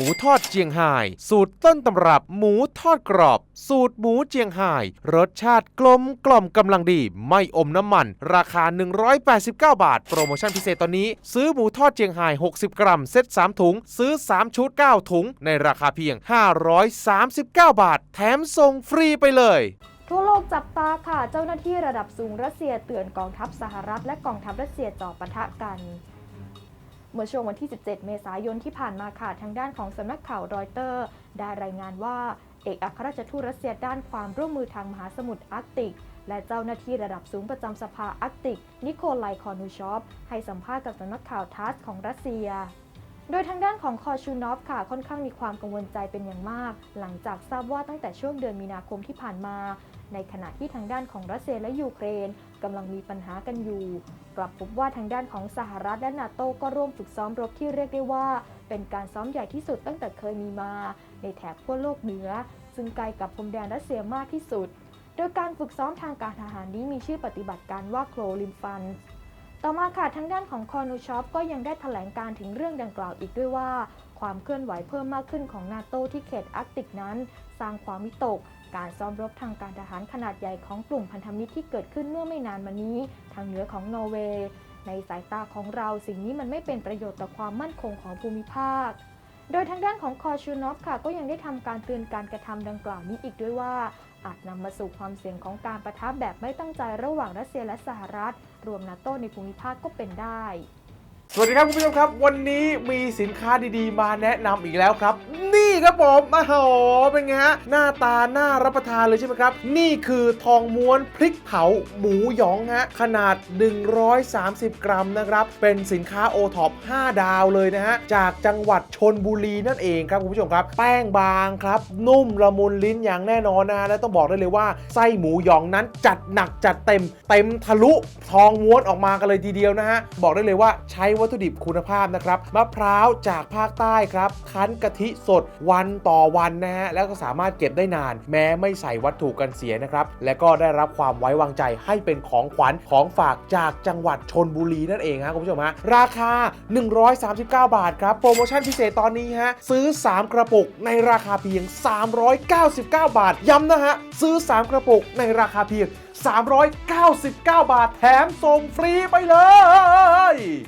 หมูทอดเจียงไฮ้สูตรต้นตำรับหมูทอดกรอบ สูตรหมูเจียงไฮ้รสชาติกลมกล่อมกำลังดี ไม่อมน้ำมัน ราคา 189 บาท โปรโมชั่นพิเศษตอนนี้ ซื้อหมูทอดเจียงไฮ้60 กรัม เซ็ต3ถุง ซื้อ 3 ชุด 9 ถุง ในราคาเพียง 539 บาท แถมส่งฟรีไปเลยทั่วโลกจับตาค่ะ เจ้าหน้าที่ระดับสูงรัสเซียเตือนกองทัพสหรัฐและกองทัพรัสเซียจ่อปะทะกัน เมื่อช่วงวันที่ 17 เมษายนที่ผ่านมาค่ะทางด้านของสำนักข่าวรอยเตอร์ ได้รายงานว่าเอกอัครราชทูตรัสเซียด้านความร่วมมือทางมหาสมุทรอาร์กติก และเจ้าหน้าที่ระดับสูงประจำสภาอาร์กติก นิโคไลคอนูชอฟให้สัมภาษณ์กับสำนักข่าวทัสของรัสเซีย โดยทางด้านของคอชูนอฟค่ะค่อนข้างมีความกังวลใจเป็นอย่างมาก หลังจากทราบว่าตั้งแต่ช่วงเดือนมีนาคมที่ผ่านมา ในขณะที่ทางด้านของรัสเซียและยูเครนกำลังมีปัญหากันอยู่ กลับพบว่าทางด้านของสหรัฐและนาโต้ก็ร่วมฝึกซ้อมรบที่เรียกได้ว่า เป็นการซ้อมใหญ่ที่สุดตั้งแต่เคยมีมา ในแถบขั้วโลกเหนือ ซึ่งไกลกับพรมแดนรัสเซียมากที่สุด โดยการฝึกซ้อมทางการทหารนี้มีชื่อปฏิบัติการว่าโคลลิมฟัน ต่อมาค่ะทางด้านของคอนูชอปก็ยังได้แถลงการถึงเรื่องดังกล่าวอีกด้วยว่า ความเคลื่อนไหวเพิ่มมากขึ้นของนาโตที่เขตอาร์กติกนั้น สร้างความวิตก การซ้อมรบทางการทหารขนาดใหญ่ของกลุ่มพันธมิตรที่เกิดขึ้นเมื่อไม่นานมานี้ ทางเหนือของนอร์เวย์ในสายตาของเราสิ่งนี้มันไม่เป็นประโยชน์ต่อความมั่นคงของภูมิภาค โดยทางด้านของคอชูนอฟค่ะ ก็ยังได้ทำการเตือนการกระทำดังกล่าวนี้อีกด้วยว่า อาจนำมาสู่ความเสี่ยงของการประทับแบบไม่ตั้งใจระหว่างรัสเซียและสหรัฐ รวมนาโตในภูมิภาคก็เป็นได้ สวัสดีครับคุณผู้ชมครับ วันนี้มีสินค้าดีๆ มาแนะนำอีกแล้วครับ นี่ ครับผมโอ้โหเป็นไงฮะหน้าตาน่ารับประทานเลยใช่ไหมครับ นี่คือทองม้วนพริกเผาหมูหยองฮะขนาด 130 กรัมนะครับ เป็นสินค้าโอท็อป5ดาวเลยนะฮะ จากจังหวัดชนบุรีนั่นเองครับคุณผู้ชมครับ แป้งบางครับ นุ่มละมุนลิ้นอย่างแน่นอนนะฮะและต้องบอกได้เลยว่าไส้หมูหยองนั้นจัดหนักจัดเต็ม เต็มทะลุทองม้วนออกมากันเลยทีเดียวนะฮะบอกได้เลยว่าใช้วัตถุดิบคุณภาพนะครับมะพร้าวจากภาคใต้ครับคั้นกะทิสดวันต่อวันนะฮะแล้วก็สามารถเก็บได้นาน แม้ไม่ใส่วัตถุกันเสียนะครับและก็ได้รับความไว้วางใจให้เป็นของขวัญของฝากจากจังหวัดชนบุรีนั่นเองฮะคุณผู้ชมฮะราคา 139 บาทครับโปรโมชั่นพิเศษตอนนี้ฮะซื้อ 3 กระปุกในราคาเพียง 399 บาท ย้ำนะฮะซื้อ 3 กระปุกในราคาเพียง 399 บาทแถมส่งฟรีไปเลย